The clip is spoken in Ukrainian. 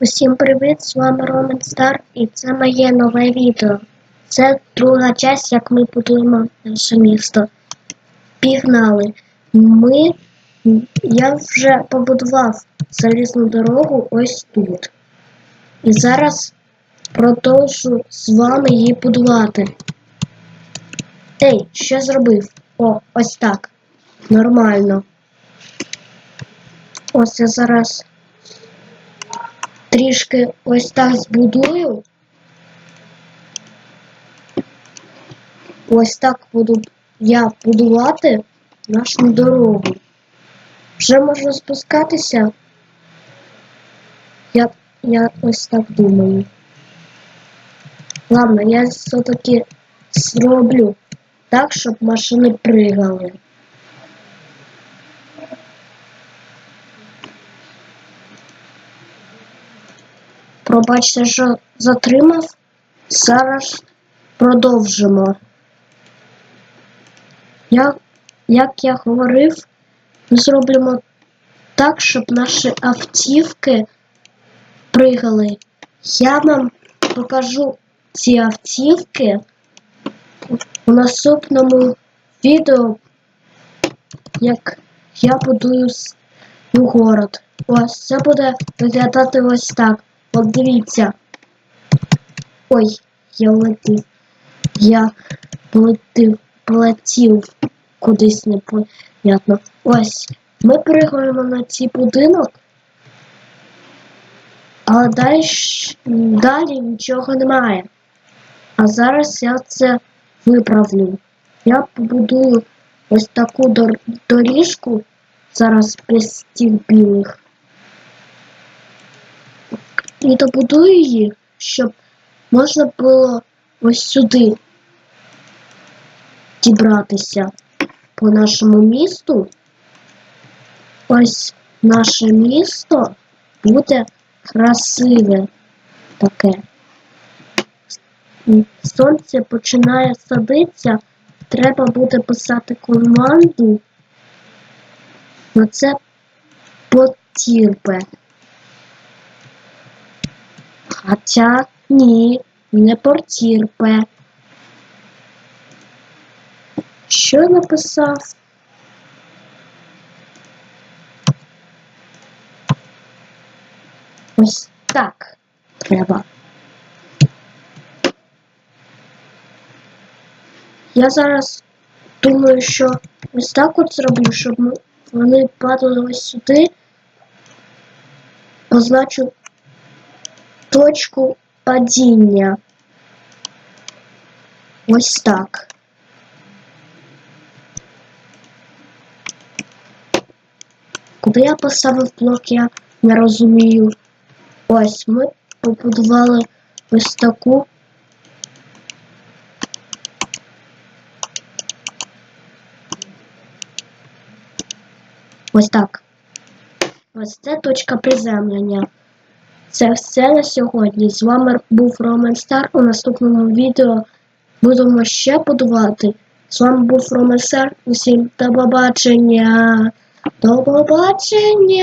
Усім привіт! З вами Роман Стар і це моє нове відео. Це друга часть, як ми будуємо наше місто. Пігнали. Ми. Я вже побудував залізну дорогу ось тут. І зараз продовжу з вами її будувати. Ей, що зробив? О, ось так. Нормально. Ось я зараз трішки ось так збудую. Ось так буду я будувати нашу дорогу. Вже можна спускатися. Я, я ось так думаю. Ладно, я все-таки зроблю так, щоб машини пригали. Пробачте, що затримав. Зараз продовжимо. Я, як я говорив, ми зробимо так, щоб наші автівки пригали. Я вам покажу ці автівки у наступному відео, як я будую город. Ось це буде виглядати ось так. От дивіться. Ой, я летів. Я полетів, полетів кудись непонятно. Ось. Ми пригаємо на цей будинок. Але далі, далі нічого немає. А зараз я це виправлю. Я побудую ось таку доріжку зараз без стін білих. І добудую її, щоб можна було ось сюди дібратися по нашому місту. Ось наше місто буде красиве таке. Сонце починає садитися, треба буде писати команду. На це потерпе. Хоча ні, не потерпе. Що написав? Ось так треба. Я зараз думаю, що ось так от зроблю, щоб вони падали ось сюди. Позначу точку падіння. Ось так. Куди я поставив блок, я не розумію. Ось ми побудували ось таку. Ось так. Ось це точка приземлення. Це все на сьогодні. З вами був Роман Стар. У наступному відео будемо ще будувати. З вами був Роман Стар. Усім до побачення. До побачення.